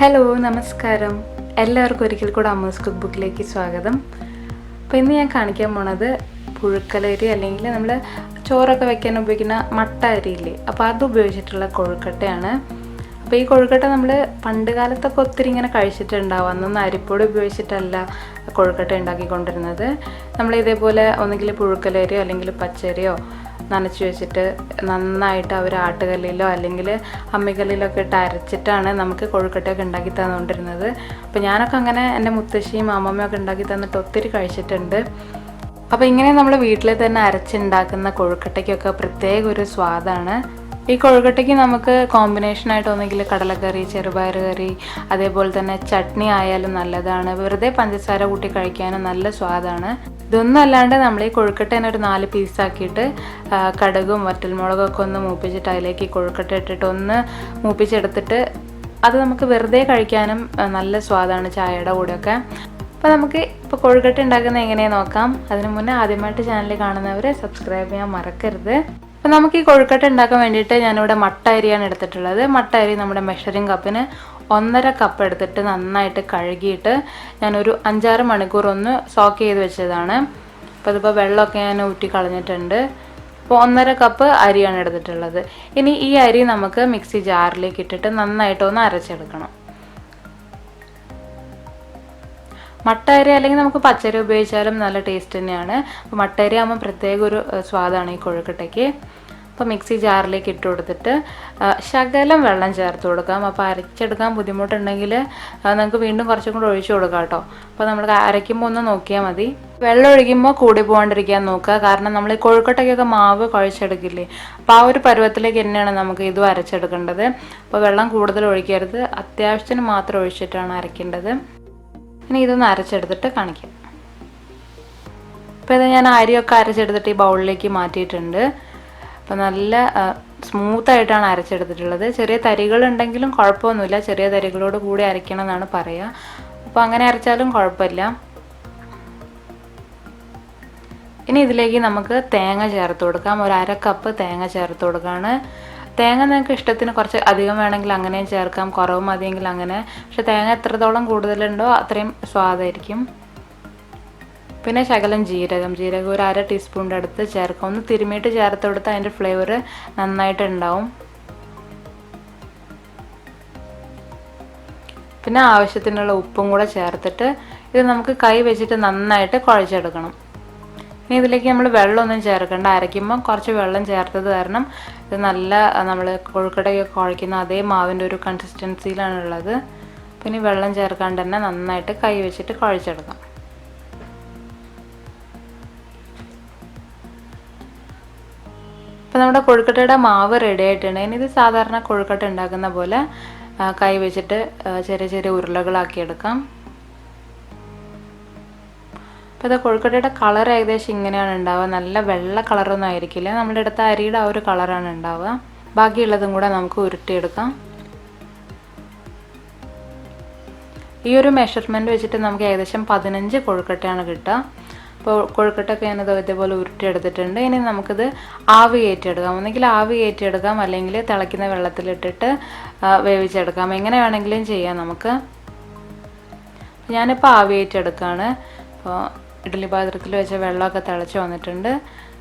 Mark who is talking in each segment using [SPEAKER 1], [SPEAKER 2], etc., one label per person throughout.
[SPEAKER 1] Hello നമസ്കാരം. എല്ലാവർക്കും ഒരിക്കൽ കൂടെ അമ്മൂസ് കുക്ക് ബുക്കിലേക്ക് സ്വാഗതം. അപ്പോൾ ഇന്ന് ഞാൻ കാണിക്കാൻ പോണത് പുഴുക്കലരി അല്ലെങ്കിൽ നമ്മൾ ചോറൊക്കെ വെക്കാൻ ഉപയോഗിക്കുന്ന മട്ട അരിയില്ലേ അപ്പോൾ അത് ഉപയോഗിച്ചിട്ടുള്ള കൊഴുക്കട്ടയാണ്. അപ്പോൾ ഈ കൊഴുക്കട്ട നമ്മൾ പണ്ട് കാലത്തൊക്കെ ഒത്തിരി ഇങ്ങനെ കഴിച്ചിട്ടുണ്ടാവും. അന്നൊന്നും അരിപ്പൊടി ഉപയോഗിച്ചിട്ടല്ല കൊഴുക്കട്ട ഉണ്ടാക്കിക്കൊണ്ടിരുന്നത്. നമ്മൾ ഇതേപോലെ ഒന്നുകിൽ പുഴുക്കലരിയോ അല്ലെങ്കിൽ പച്ചരിയോ നനച്ച് വെച്ചിട്ട് നന്നായിട്ട് അവർ ആട്ടുകല്ലിലോ അല്ലെങ്കിൽ അമ്മിക്കല്ലിലോ ഒക്കെ ഇട്ട് അരച്ചിട്ടാണ് നമുക്ക് കൊഴുക്കട്ടയൊക്കെ ഉണ്ടാക്കി തന്നുകൊണ്ടിരുന്നത്. അപ്പോൾ ഞാനൊക്കെ അങ്ങനെ എന്റെ മുത്തശ്ശിയും അമ്മമ്മയൊക്കെ ഉണ്ടാക്കി തന്നിട്ട് ഒത്തിരി കഴിച്ചിട്ടുണ്ട്. അപ്പോൾ ഇങ്ങനെ നമ്മൾ വീട്ടിൽ തന്നെ അരച്ചുണ്ടാക്കുന്ന കൊഴുക്കട്ടയ്ക്കൊക്കെ പ്രത്യേക ഒരു സ്വാദാണ്. ഈ കൊഴുക്കട്ടയ്ക്ക് നമുക്ക് കോമ്പിനേഷനായിട്ട് ഒന്നെങ്കിൽ കടലക്കറി ചെറുപയർ കറി അതേപോലെ തന്നെ ചട്നി ആയാലും നല്ലതാണ്. വെറുതെ പഞ്ചസാര കൂട്ടി കഴിക്കാനും നല്ല സ്വാദാണ്. ഇതൊന്നും അല്ലാണ്ട് നമ്മൾ ഈ കൊഴുക്കട്ടേനെ ഒരു നാല് പീസാക്കിയിട്ട് കടുകും വറ്റൽമുളകൊക്കെ ഒന്ന് മൂപ്പിച്ചിട്ട് അതിലേക്ക് കൊഴുക്കട്ട ഇട്ടിട്ട് ഒന്ന് മൂപ്പിച്ചെടുത്തിട്ട് അത് നമുക്ക് വെറുതെ കഴിക്കാനും നല്ല സ്വാദാണ് ചായയുടെ കൂടെയൊക്കെ. അപ്പോൾ നമുക്ക് ഇപ്പോൾ കൊഴുക്കട്ട ഉണ്ടാക്കുന്നത് എങ്ങനെയാണ് നോക്കാം. അതിന് മുന്നേ ആദ്യമായിട്ട് ചാനൽ കാണുന്നവർ സബ്സ്ക്രൈബ് ചെയ്യാൻ മറക്കരുത്. അപ്പോൾ നമുക്ക് ഈ കൊഴുക്കട്ട ഉണ്ടാക്കാൻ വേണ്ടിയിട്ട് ഞാനിവിടെ മട്ട അരിയാണ് എടുത്തിട്ടുള്ളത്. മട്ട അരി നമ്മുടെ മെഷറിംഗ് കപ്പിന് ഒന്നര കപ്പ് എടുത്തിട്ട് നന്നായിട്ട് കഴുകിയിട്ട് ഞാനൊരു അഞ്ചാറ് മണിക്കൂർ ഒന്ന് സോക്ക് ചെയ്ത് വെച്ചതാണ്. അപ്പോൾ അതിപ്പോൾ വെള്ളമൊക്കെ ഞാൻ ഊറ്റി കളഞ്ഞിട്ടുണ്ട്. അപ്പോൾ ഒന്നര കപ്പ് അരിയാണ് എടുത്തിട്ടുള്ളത്. ഇനി ഈ അരി നമുക്ക് മിക്സി ജാറിലേക്ക് ഇട്ടിട്ട് നന്നായിട്ടൊന്ന് അരച്ചെടുക്കണം. മട്ട അരി അല്ലെങ്കിൽ നമുക്ക് പച്ചരി ഉപയോഗിച്ചാലും നല്ല ടേസ്റ്റ് തന്നെയാണ്. അപ്പോൾ മട്ട അരി ആകുമ്പോൾ പ്രത്യേക ഒരു സ്വാദാണ് ഈ കൊഴുക്കട്ടയ്ക്ക്. അപ്പോൾ മിക്സി ജാറിലേക്ക് ഇട്ട് കൊടുത്തിട്ട് ശകലം വെള്ളം ചേർത്ത് കൊടുക്കാം. അപ്പോൾ അരച്ചെടുക്കാൻ ബുദ്ധിമുട്ടുണ്ടെങ്കിൽ നമുക്ക് വീണ്ടും കുറച്ചും കൂടെ ഒഴിച്ചു കൊടുക്കാം കേട്ടോ. അപ്പോൾ നമ്മൾ അരയ്ക്കുമ്പോൾ ഒന്ന് നോക്കിയാൽ മതി. വെള്ളം ഒഴിക്കുമ്പോൾ കൂടി പോകാണ്ടിരിക്കാൻ നോക്കുക. കാരണം നമ്മൾ ഈ കൊഴുക്കട്ടയ്ക്കൊക്കെ മാവ് കുഴച്ചെടുക്കില്ലേ? അപ്പോൾ ആ ഒരു പരുവത്തിലേക്ക് തന്നെയാണ് നമുക്ക് ഇതും അരച്ചെടുക്കേണ്ടത്. അപ്പോൾ വെള്ളം കൂടുതൽ ഒഴിക്കരുത്. അത്യാവശ്യത്തിന് മാത്രം ഒഴിച്ചിട്ടാണ് അരയ്ക്കേണ്ടത്. ഇനി ഇതൊന്ന് അരച്ചെടുത്തിട്ട് കാണിക്കാം. അപ്പോൾ ഇത് ഞാൻ അരിയൊക്കെ അരച്ചെടുത്തിട്ട് ഈ ബൗളിലേക്ക് മാറ്റിയിട്ടുണ്ട്. അപ്പോൾ നല്ല സ്മൂത്തായിട്ടാണ് അരച്ചെടുത്തിട്ടുള്ളത്. ചെറിയ തരികൾ ഉണ്ടെങ്കിലും കുഴപ്പമൊന്നുമില്ല. ചെറിയ തരികളോട് കൂടി അരയ്ക്കണം എന്നാണ് പറയുക. അപ്പോൾ അങ്ങനെ അരച്ചാലും കുഴപ്പമില്ല. ഇനി ഇതിലേക്ക് നമുക്ക് തേങ്ങ ചേർത്ത് കൊടുക്കാം. ഒരു അര കപ്പ് തേങ്ങ ചേർത്ത് കൊടുക്കുകയാണ്. തേങ്ങ നിങ്ങൾക്ക് ഇഷ്ടത്തിന് കുറച്ച് അധികം വേണമെങ്കിൽ അങ്ങനെയും ചേർക്കാം. കുറവ് മതിയെങ്കിൽ അങ്ങനെ. പക്ഷെ തേങ്ങ എത്രത്തോളം കൂടുതലുണ്ടോ അത്രയും സ്വാദായിരിക്കും. പിന്നെ ശകലം ജീരകം. ജീരകം ഒരു അര ടീസ്പൂണിന്റെ അടുത്ത് ചേർക്കാം. ഒന്ന് തിരുമിയിട്ട് ചേർത്ത് കൊടുത്താൽ അതിന്റെ ഫ്ലേവർ നന്നായിട്ട് ഉണ്ടാവും പിന്നെ ആവശ്യത്തിനുള്ള ഉപ്പും കൂടെ ചേർത്തിട്ട് ഇത് നമുക്ക് കൈ വെച്ചിട്ട് നന്നായിട്ട് കുഴച്ചെടുക്കണം. ഇനി ഇതിലേക്ക് നമ്മൾ വെള്ളമൊന്നും ചേർക്കേണ്ട. അരയ്ക്കുമ്പോൾ കുറച്ച് വെള്ളം ചേർത്തത് കാരണം ഇത് നല്ല നമ്മൾ കൊഴുക്കടയൊക്കെ കുഴയ്ക്കുന്ന അതേ മാവിന്റെ ഒരു കൺസിസ്റ്റൻസിയിലാണ് ഉള്ളത് പിന്നെ വെള്ളം ചേർക്കാണ്ട് തന്നെ നന്നായിട്ട് കൈ വെച്ചിട്ട് കുഴച്ചെടുക്കാം. ഇപ്പം നമ്മുടെ കൊഴുക്കട്ടയുടെ മാവ് റെഡി ആയിട്ടുണ്ട്. ഇനി ഇത് സാധാരണ കൊഴുക്കട്ട ഉണ്ടാക്കുന്ന പോലെ കൈ വെച്ചിട്ട് ചെറിയ ചെറിയ ഉരുളകളാക്കി എടുക്കാം. അപ്പോൾ ഇത് കൊഴുക്കട്ടയുടെ കളർ ഏകദേശം ഇങ്ങനെയാണ് ഉണ്ടാവുക. നല്ല വെള്ള കളറൊന്നും ആയിരിക്കില്ല. നമ്മുടെ അടുത്ത അരിയുടെ ആ ഒരു കളറാണ് ഉണ്ടാവുക. ബാക്കിയുള്ളതും കൂടെ നമുക്ക് ഉരുട്ടിയെടുക്കാം. ഈ ഒരു മെഷർമെന്റ് വെച്ചിട്ട് നമുക്ക് ഏകദേശം പതിനഞ്ച് കൊഴുക്കട്ടയാണ് കിട്ടുക. അപ്പോൾ കൊഴുക്കട്ടൊക്കെ ഞാനത് ഇതേപോലെ ഉരുട്ടിയെടുത്തിട്ടുണ്ട്. ഇനി നമുക്കിത് ആവി കയറ്റിയെടുക്കാം ഒന്നെങ്കിൽ ആവി കയറ്റിയെടുക്കാം അല്ലെങ്കിൽ തിളയ്ക്കുന്ന വെള്ളത്തിലിട്ടിട്ട് വേവിച്ചെടുക്കാം. എങ്ങനെ വേണമെങ്കിലും ചെയ്യാം നമുക്ക്. ഞാനിപ്പോൾ ആവി കയറ്റിയെടുക്കുകയാണ് അപ്പോൾ ഇഡ്ഡലി പാത്രത്തിൽ വെച്ച വെള്ളമൊക്കെ തിളച്ച് വന്നിട്ടുണ്ട്.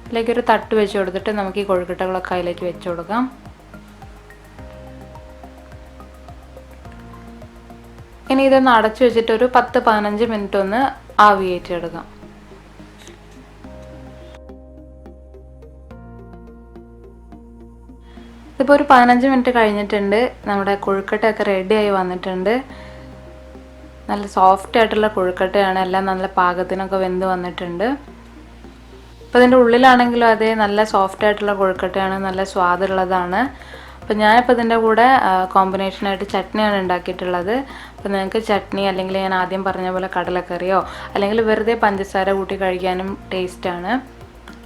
[SPEAKER 1] അതിലേക്ക് ഒരു തട്ട് വെച്ച് കൊടുത്തിട്ട് നമുക്ക് ഈ കൊഴുക്കട്ടകളൊക്കെ അതിലേക്ക് വെച്ച് കൊടുക്കാം. ഇനി ഇതൊന്ന് അടച്ചു വെച്ചിട്ട് ഒരു പത്ത് പതിനഞ്ച് മിനിറ്റ് ഒന്ന് ആവി കയറ്റിയെടുക്കാം ഇതിപ്പോൾ ഒരു പതിനഞ്ച് മിനിറ്റ് കഴിഞ്ഞിട്ടുണ്ട്. നമ്മുടെ കൊഴുക്കട്ടയൊക്കെ റെഡിയായി വന്നിട്ടുണ്ട്. നല്ല സോഫ്റ്റ് ആയിട്ടുള്ള കൊഴുക്കട്ടയാണ്. എല്ലാം നല്ല പാകത്തിനൊക്കെ വെന്ത് വന്നിട്ടുണ്ട്. അപ്പോൾ ഇതിന്റെ ഉള്ളിലാണെങ്കിലും അതേ നല്ല സോഫ്റ്റ് ആയിട്ടുള്ള കൊഴുക്കട്ടയാണ്. നല്ല സ്വാദുള്ളതാണ്. അപ്പോൾ ഞാനിപ്പോൾ ഇതിന്റെ കൂടെ കോമ്പിനേഷനായിട്ട് ചട്നിയാണ് ഉണ്ടാക്കിയിട്ടുള്ളത്. അപ്പോൾ നിങ്ങൾക്ക് ചട്നി അല്ലെങ്കിൽ ഞാൻ ആദ്യം പറഞ്ഞ പോലെ കടലക്കറിയോ അല്ലെങ്കിൽ വെറുതെ പഞ്ചസാര കൂട്ടി കഴിക്കാനും ടേസ്റ്റാണ്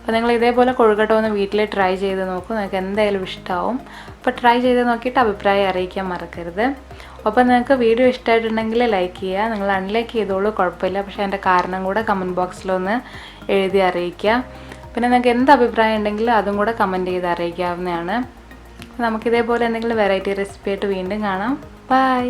[SPEAKER 1] അപ്പോൾ നിങ്ങൾ ഇതേപോലെ കൊഴുക്കട്ട ഒന്ന് വീട്ടിൽ ട്രൈ ചെയ്ത് നോക്കും. നിങ്ങൾക്ക് എന്തായാലും ഇഷ്ടമാവും അപ്പോൾ ട്രൈ ചെയ്ത് നോക്കിയിട്ട് അഭിപ്രായം അറിയിക്കാൻ മറക്കരുത്. അപ്പോൾ നിങ്ങൾക്ക് വീഡിയോ ഇഷ്ടമായിട്ടുണ്ടെങ്കിൽ ലൈക്ക് ചെയ്യുക. നിങ്ങൾ അൺലൈക്ക് ചെയ്തോളൂ കുഴപ്പമില്ല. പക്ഷേ എന്റെ കാരണം കൂടെ കമന്റ് ബോക്സിലൊന്ന് എഴുതി അറിയിക്കുക. പിന്നെ നിങ്ങൾക്ക് എന്ത് അഭിപ്രായം ഉണ്ടെങ്കിലും അതും കൂടെ കമന്റ് ചെയ്ത് അറിയിക്കാവുന്നതാണ്. നമുക്കിതേപോലെ എന്തെങ്കിലും വെറൈറ്റി റെസിപ്പി ആയിട്ട് വീണ്ടും കാണാം. ബൈ